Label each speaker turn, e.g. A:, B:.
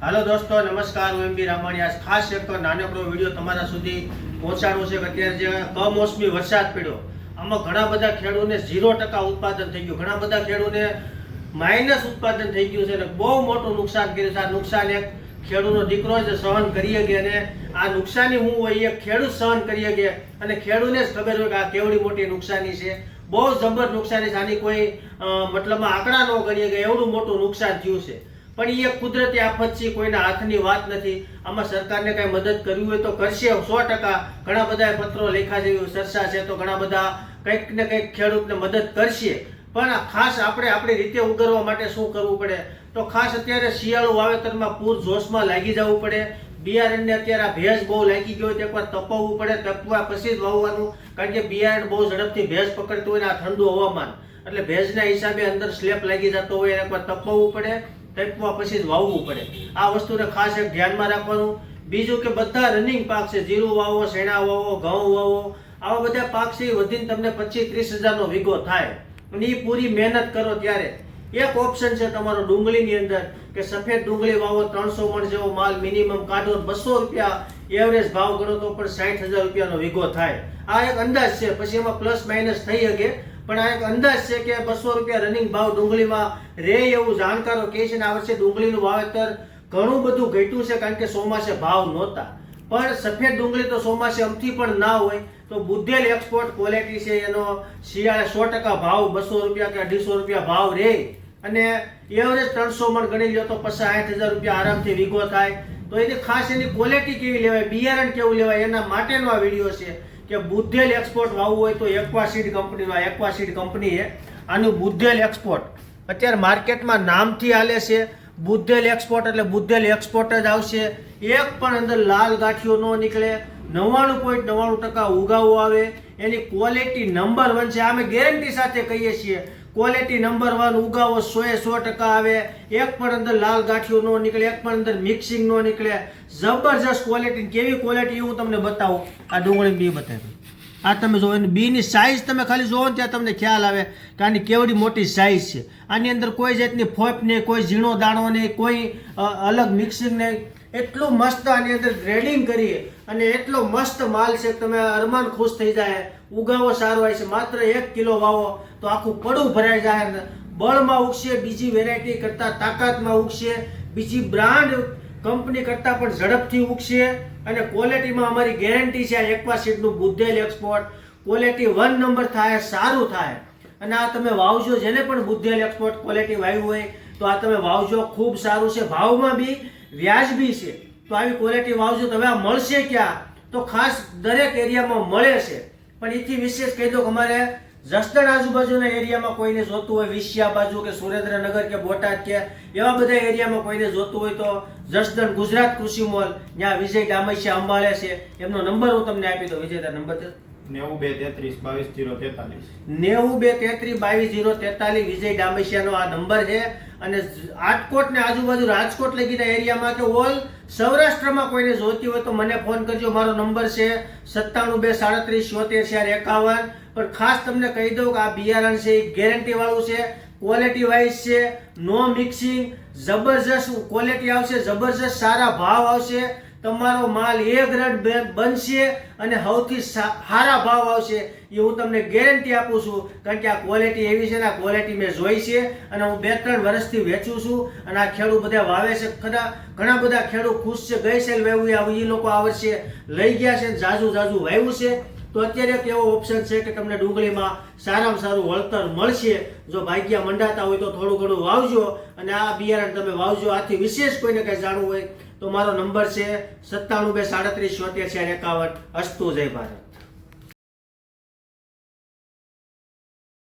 A: હાલો દોસ્તો, નમસ્કાર. હું એમ બી રામાણી. આજ ખાસ એક નાનકડો વીડિયો તમારા સુધી પહોંચાડવો છે કે અત્યારે જે કમોસમી વરસાદ પડ્યો, આમાં ઘણા બધા ખેડૂને ઝીરો ટકા ઉત્પાદન થઈ ગયું. ઘણા બધા ખેડૂને માઇનસ ઉત્પાદન થઈ ગયું છે અને બહુ મોટું નુકસાન કર્યું છે. આ નુકસાન એક ખેડૂતનો દીકરો જ સહન કરી શકે અને આ નુકસાની હું હોય એ ખેડૂત સહન કરી શકે અને ખેડૂતને જ ખબર હોય કે આ કેવડી મોટી નુકસાની છે. બહુ જબર નુકસાની છે. આની કોઈ મતલબમાં આંકડા ન કરીએ કે એવડું મોટું નુકસાન થયું છે. પણ એ કુદરતી આફત છે, કોઈના હાથની વાત નથી. આમાં સરકારને કઈ મદદ કરવી હોય તો કરશે. સો ટકા ઘણા બધા પત્રો લેખા જેવી ચર્ચા છે તો ઘણા બધા કંઈક ને કંઈક ખેડૂતને મદદ કરશે. પણ ખાસ આપણે આપણી રીતે ઉગરવા માટે શું કરવું પડે? તો ખાસ અત્યારે શિયાળુ વાવેતરમાં પૂર જોશમાં લાગી જવું પડે. બિયારણને અત્યારે આ ભેજ બહુ લાગી ગયો તો એકવાર તપવવું પડે, તપવા પછી જ વાવવાનું. કારણ કે બિયારણ બહુ ઝડપથી ભેજ પકડતું હોય ને આ ઠંડુ હવામાન. એટલે ભેજના હિસાબે અંદર સ્લેપ લાગી જતો હોય એને એકવાર તપવવું પડે. તપવા પછી જ વાવવું પડે. આ વસ્તુને ખાસ એક ધ્યાનમાં રાખવાનું. બીજું કે બધા રનિંગ પાક છે, જીરું વાવો, શેણા વાવો, ઘઉં વાવો, આવા બધા પાક છે વધીને તમને પચીસ ત્રીસ હજારનો વીઘો થાય. અને એ પૂરી મહેનત કરો ત્યારે. એક ઓપ્શન છે તમારો ડુંગળીની અંદર, કે સફેદ ડુંગળી વાવો, ત્રણસો મણ જેવો માલ મિનિમમ કાઢો બસો રૂપિયા એવરેજ ભાવ કરો તો પણ સાઠ હજાર રૂપિયાનો વીઘો થાય. આ એક અંદાજ છે, પછી એમાં પ્લસ માઇનસ થઈ શકે. પણ આ એક અંદાજ છે કે બસો રૂપિયા રનિંગ ભાવ ડુંગળીમાં રે એવું જાણકારો કહે છે ને આ વર્ષે ડુંગળીનું વાવેતર ઘણું બધું ઘટ્યું છે કારણ કે ચોમાસે ભાવ નહોતા. પણ સફેદ ડુંગળી તો ચોમાસે અમથી પણ ના હોય, તો બુદ્ધેલ એક્સપોર્ટ ક્વોલિટી છે એનો શિયાળે સો ટકા ભાવ, બસો રૂપિયા કે અઢીસો રૂપિયા ભાવ રહે. અને એવરેજ ત્રણસો મણ ગણી લો તો પછી આઠ હજાર રૂપિયા આરામથી વીઘો થાય. તો એની ખાસ એની ક્વોલિટી કેવી લેવાય? બિયારણ કેવું લેવાય? એના માટેનો આ વીડિયો છે. કે બુદ્ધેલ એક્સપોર્ટ વાવવું હોય તો એક્વાસીડ કંપની આ એક્વાસીડ કંપનીએ આનું બુદ્ધેલ એક્સપોર્ટ અત્યારે માર્કેટમાં નામથી હાલે છે, બુદ્ધેલ એક્સપોર્ટ એટલે બુદ્ધેલ એક્સપોર્ટ જ આવશે. એક પણ અંદર લાલ ગાંઠિયો ન નીકળે, નવ્વાણું પોઈન્ટ નવ્વાણું ટકા ઉગાવો આવે, એની ક્વોલિટી નંબર વન છે. અમે ગેરંટી સાથે કહીએ છીએ ક્વોલિટી નંબર વન ઉગાવો સો એ સો ટકા આવે. એક પણ અંદર લાલ ગાંઠિયું ન નીકળે, એક પણ અંદર મિક્સિંગ ન નીકળે. જબરજસ્ત ક્વોલિટી કેવી ક્વોલિટી હું તમને બતાવું. આ ડુંગળી બી બતાવી આ તમે જોવો બીની સાઇઝ તમે ખાલી જોવો ને ત્યાં તમને ખ્યાલ આવે કે આની કેવડી મોટી સાઇઝ છે. આની અંદર કોઈ જાતની ફોપ નહીં, કોઈ ઝીણો દાણો નહીં, કોઈ અલગ મિક્સિંગ નહીં. એટલું મસ્ત આની અંદર ગ્રેડિંગ કરીએ અને એટલો મસ્ત માલ છે, તમે અરમાન ખુશ થઈ જાય. ઉગાવો સારો હોય છે, માત્ર એક કિલો વાવો તો આખું પડું ભરાઈ જાય બળમાં ઉગશે, બીજી વેરાયટી કરતાં તાકાતમાં ઉગશે, બીજી બ્રાન્ડ કંપની કરતાં પણ ઝડપથી ઉગશે અને ક્વોલિટીમાં અમારી ગેરંટી છે એક્વાસીડનું બુદ્ધેલ એક્સપોર્ટ ક્વોલિટી વન નંબર થાય, સારું થાય. અને આ તમે વાવજો, જેને પણ બુદ્ધેલ એક્સપોર્ટ ક્વોલિટી વાવ્યું હોય તો આ તમે વાવજો, ખૂબ સારું છે. ભાવમાં બી વ્યાજબી છે. તો આવી ક્વોલિટી વાવજો તમે આ મળશે ક્યાં? તો ખાસ દરેક એરિયામાં મળે છે. પણ એથી વિશેષ કહી દો કે અમારે જસદણ આજુબાજુના એરિયામાં કોઈને જોતું હોય, વિશ્યા બાજુ કે સુરેન્દ્રનગર કે બોટાદ કે એવા બધા એરિયામાં કોઈને જોતું હોય તો જસદણ ગુજરાત કૃષિ મોલ ત્યાં વિજય ડામસિયા અંબાળે છે. એમનો નંબર હું તમને આપી દઉં. વિજયતા નંબર
B: નેવું બે તેત્રીસ, બાવીસ, જીરો તેતાલીસ.
A: નેવું બે તેત્રીસ, બાવીસ, જીરો તેતાલીસ, વિજય ડામેશિયાનો આ નંબર છે. અને ને આજુબાજુ રાજકોટ લગીના એરિયામાં કે ઓલ સૌરાષ્ટ્રમાં કોઈને જોતી હોય તો મને ફોન કરજો. મારો નંબર છે સત્તાણું બે સાડત્રીસ છોતેર ચાર એકાવન. પણ ખાસ તમને કહી દઉં કે આ બિયારણ છે, એ ગેરંટી વાળું છે. ક્વોલિટી વાઇઝ છે નો મિક્સિંગ જબરજસ્ત ક્વોલિટી આવશે, જબરજસ્ત સારા ભાવ આવશે. તમારો માલ એ ગ્રેડ બનશે અને સૌથી સારા ભાવ આવશે એ હું તમને ગેરંટી આપું છું. કારણ કે આ ક્વોલિટી એવી છે ને આ ક્વોલિટી મેં જોઈ છે અને હું બે ત્રણ વર્ષથી વેચું છું અને આ ખેડૂત બધા વાવે છે. ખરા ઘણા બધા ખેડૂત ખુશ છે, ગઈ સેલ વાવ્યું એ લોકો આ વર્ષે લઈ ગયા છે જાજુ જાજુ વાવ્યું છે. તો અત્યારે એક એવો ઓપ્શન છે કે તમને ડુંગળીમાં સારામાં સારું વળતર મળશે. જો ભાગ્યા મંડાતા હોય તો થોડું ઘણું વાવજો અને આ બિયારણ તમે વાવજો. આથી વિશેષ કોઈને કંઈ જાણવું હોય તો મારો નંબર છે સત્તાણું બે સાડત્રીસ છોતેર છે એકાવન અસ્તુ જય ભારત.